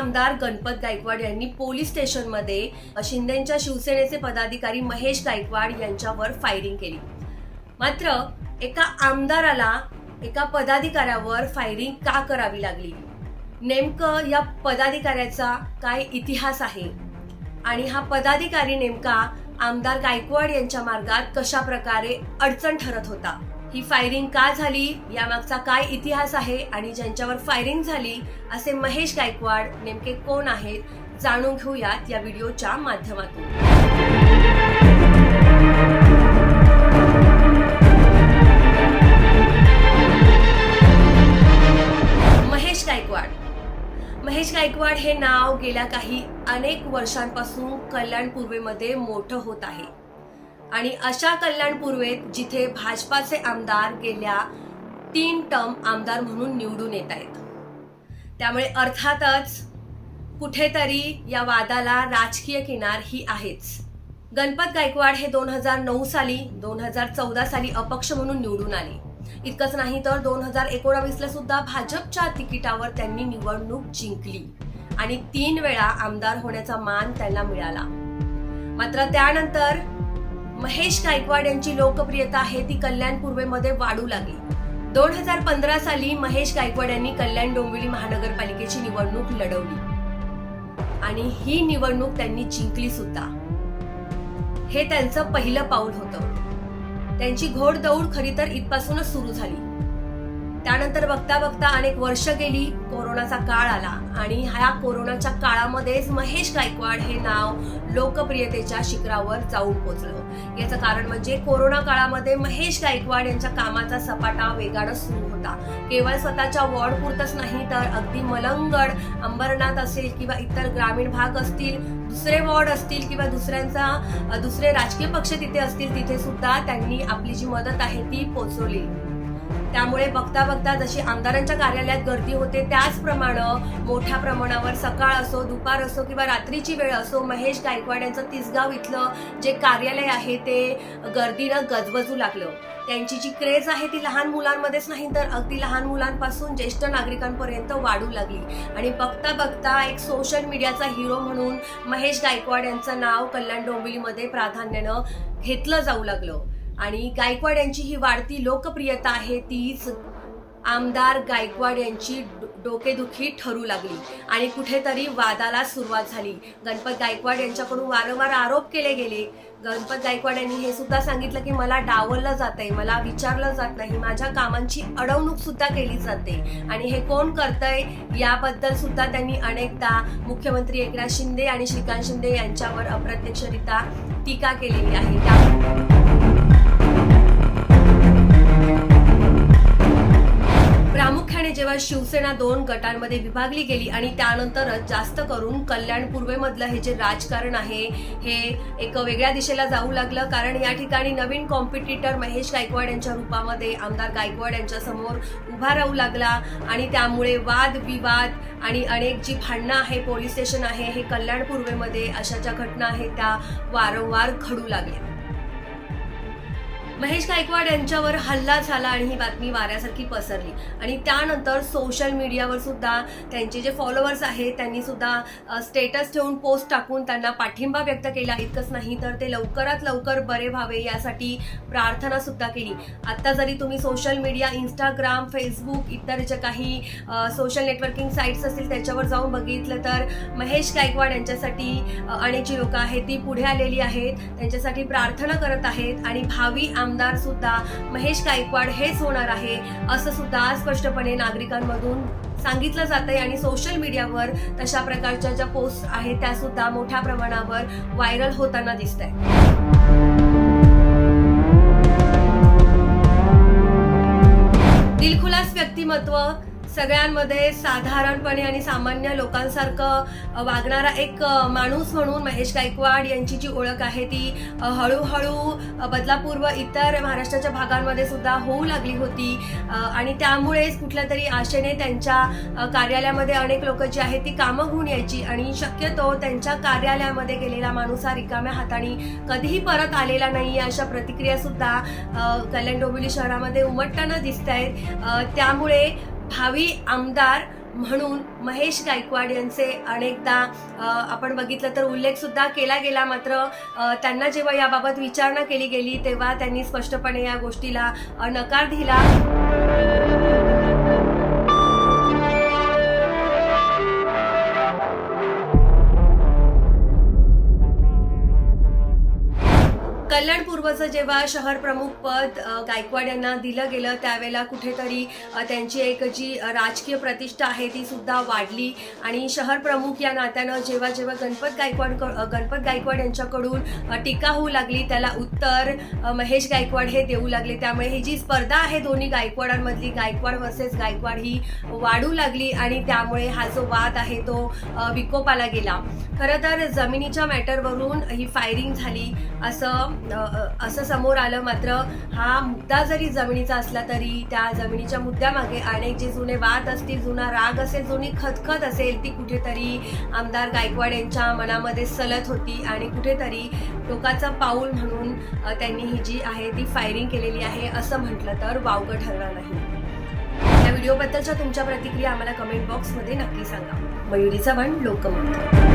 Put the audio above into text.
आमदार गणपत गायकवाड यांनी पोलीस स्टेशनमध्ये शिंदेच्या शिवसेनेचे पदाधिकारी महेश गायकवाड यांच्यावर फायरिंग केली. मात्र एका आमदाराला एका पदाधिकाऱ्यावर फायरिंग का करावी लागली? नेमकं या पदाधिकाऱ्याचा काय इतिहास आहे? आणि हा पदाधिकारी नेमका आमदार गायकवाड यांच्या मार्गात कशा प्रकारे अडचण ठरत होता? ही फायरिंग का झाली यामागचा काय इतिहास आहे आणि ज्यांच्यावर फायरिंग झाली असे महेश गायकवाड नेमके कोण आहेत जाणून घेऊयात या व्हिडिओच्या माध्यमातून. महेश गायकवाड. महेश गायकवाड हे नाव गेल्या काही अनेक वर्षांपासून कल्याण पूर्वेमध्ये मोठं होत आहे. आणि अशा कल्याण पूर्वेत जिथे भाजपाचे आमदार गेल्या तीन टर्म आमदार म्हणून निवडून येत आहेत. त्यामुळे अर्थातच कुठेतरी या वादाला राजकीय किनार ही आहेच. गणपत गायकवाड हे दोन हजार नऊ साली दोन हजार चौदा साली अपक्ष म्हणून निवडून आले. इतकंच नाही तर दोन हजार एकोणावीसला सुद्धा भाजपच्या तिकिटावर त्यांनी निवडणूक जिंकली. आणि तीन वेळा आमदार होण्याचा मान त्यांना मिळाला. मात्र त्यानंतर महेश गायकवाड यांची लोकप्रियता आहे ती कल्याण पूर्वेमध्ये वाढू लागली. दोन हजार पंधरा साली महेश गायकवाड यांनी कल्याण डोंबिवली महानगरपालिकेची निवडणूक लढवली. आणि ही निवडणूक त्यांनी जिंकली सुद्धा. हे त्यांचं पहिलं पाऊल होतं. त्यांची घोडदौड खरी तर इथपासूनच सुरू झाली. त्यानंतर बघता बघता अनेक वर्ष गेली कोरोनाचा काळ आला. आणि ह्या कोरोनाच्या काळामध्येच महेश गायकवाड हे नाव लोकप्रियतेच्या शिखरावर जाऊन पोचलं. याचं कारण म्हणजे कोरोना काळामध्ये महेश गायकवाड यांच्या कामाचा सपाटा वेगानं सुरू होता. केवळ स्वतःच्या वॉर्ड पुरतच नाही तर अगदी मलंगड अंबरनाथ असेल किंवा इतर ग्रामीण भाग असतील दुसरे वॉर्ड असतील किंवा दुसऱ्यांचा दुसरे राजकीय पक्ष तिथे असतील तिथे सुद्धा त्यांनी आपली जी मदत आहे ती पोचवली. त्यामुळे बघता बघता जशी आमदारांच्या कार्यालयात गर्दी होते त्याचप्रमाणे मोठ्या प्रमाणावर सकाळ असो दुपार असो किंवा रात्रीची वेळ असो महेश गायकवाड यांचं तिसगाव इथलं जे कार्यालय आहे ते गर्दीनं गजबजू लागलं. त्यांची जी क्रेज आहे ती लहान मुलांमध्येच नाही तर अगदी लहान मुलांपासून ज्येष्ठ नागरिकांपर्यंत वाढू लागली. आणि बघता बघता एक सोशल मीडियाचा हिरो म्हणून महेश गायकवाड यांचं नाव कल्याण डोंबिवलीमध्ये प्राधान्यानं घेतलं जाऊ लागलं. आणि गायकवाड यांची ही वाढती लोकप्रियता आहे तीच आमदार गायकवाड यांची डो- डोकेदुखी ठरू लागली. आणि कुठेतरी वादाला सुरुवात झाली. गणपत गायकवाड यांच्याकडून वारंवार आरोप केले गेले. गणपत गायकवाड यांनी हे सुद्धा सांगितलं की मला डावललं जात आहे मला विचारलं जात नाही माझ्या कामांची अडवणूक सुद्धा केली जाते. आणि हे कोण करतंय याबद्दल सुद्धा त्यांनी अनेकदा मुख्यमंत्री एकनाथ शिंदे आणि श्रीकांत शिंदे यांच्यावर अप्रत्यक्षरित्या टीका केलेली आहे. त्या प्रामुख्याने जेव्हा शिवसेना दोन गटांमध्ये विभागली गेली आणि त्यानंतरच जास्त करून कल्याण पूर्वेमधलं हे जे राजकारण आहे हे एक वेगळ्या दिशेला जाऊ लागलं. कारण या ठिकाणी नवीन कॉम्पिटिटर महेश गायकवाड यांच्या रूपामध्ये आमदार गायकवाड यांच्या समोर उभा राहू लागला. आणि त्यामुळे वाद विवाद आणि अनेक जी भांडणं आहे पोलीस स्टेशन आहे हे कल्याण पूर्वेमध्ये अशा ज्या घटना आहेत त्या वारंवार घडू लागल्या. महेश गायकवाड यांच्यावर हल्ला झाला आणि ही बातमी वाऱ्यासारखी पसरली. आणि त्यानंतर सोशल मीडियावर सुद्धा त्यांचे जे फॉलोअर्स आहेत त्यांनी सुद्धा स्टेटस ठेवून पोस्ट टाकून त्यांना पाठिंबा व्यक्त केला. इतकंच नाही तर ते लवकरात लवकर बरे व्हावे यासाठी प्रार्थना सुद्धा केली. आता जरी तुम्ही सोशल मीडिया इंस्टाग्राम फेसबुक इतर जे काही सोशल नेटवर्किंग साईट्स असतील त्याच्यावर जाऊन बघितलं तर महेश गायकवाड यांच्यासाठी अनेक जी लोकं आहेत ती पुढे आलेली आहेत. त्यांच्यासाठी प्रार्थना करत आहेत आणि भावी आमदार सुद्धा महेश गायकवाड हेच होणार आहे असं सुद्धा स्पष्टपणे नागरिकांमधून सांगितलं जातंय आणि सोशल मीडियावर तशा प्रकारच्या ज्या पोस्ट आहेत त्या सुद्धा मोठ्या प्रमाणावर व्हायरल होताना दिसत आहे दिलखुलास व्यक्तिमत्व सगळ्यांमध्ये साधारणपणे आणि सामान्य लोकांसारखं वागणारा एक माणूस म्हणून महेश गायकवाड यांची जी ओळख आहे ती हळूहळू बदलापूर्व बदलापूर व इतर महाराष्ट्राच्या भागांमध्ये सुद्धा होऊ लागली होती. आणि त्यामुळेच कुठल्या तरी आशेने त्यांच्या कार्यालयामध्ये अनेक लोक जी आहेत ती कामं होऊन यायची आणि शक्यतो त्यांच्या कार्यालयामध्ये गेलेला माणूस हा रिकाम्या हाताने कधीही परत आलेला नाही अशा प्रतिक्रिया सुद्धा कल्याण डोंबिवली शहरामध्ये उमटताना दिसत आहेत त्यामुळे भावी आमदार म्हणून महेश गायकवाड यांचे अनेकदा आपण बघितलं तर उल्लेख सुद्धा केला गेला. मात्र त्यांना जेव्हा याबाबत विचारणा केली गेली तेव्हा त्यांनी स्पष्टपणे या गोष्टीला नकार दिला. कल्याण पूर्वचं जेव्हा शहर प्रमुख पद गायकवाड यांना दिलं गेलं त्यावेळेला कुठेतरी त्यांची एक जी राजकीय प्रतिष्ठा आहे ती सुद्धा वाढली. आणि शहर प्रमुख या नात्यानं जेव्हा जेव्हा गणपत गायकवाड गणपत गायकवाड यांच्याकडून टीका होऊ लागली त्याला उत्तर महेश गायकवाड हे देऊ लागले. त्यामुळे ही जी स्पर्धा आहे दोन्ही गायकवाडांमधली गायकवाड वर्सेस गायकवाड ही वाढू लागली आणि त्यामुळे हा जो वाद आहे तो विकोपाला गेला. खरं तर जमिनीच्या मॅटरवरून ही फायरिंग झाली असं असं समोर आलं मात्र हा मुद्दा जरी जमिनीचा असला तरी त्या जमिनीच्या मुद्द्यामागे अनेक जे जुने वाद असतील जुना राग असेल जुनी खतखत असेल ती कुठेतरी आमदार गायकवाड यांच्या मनामध्ये सलत होती आणि कुठेतरी टोकाचं पाऊल म्हणून त्यांनी ही जी आहे ती फायरिंग केलेली आहे असं म्हटलं तर वावगं ठरणार नाही. या व्हिडिओबद्दलच्या तुमच्या प्रतिक्रिया आम्हाला कमेंट बॉक्समध्ये नक्की सांगा. मयुरी चव्हाण लोकमत.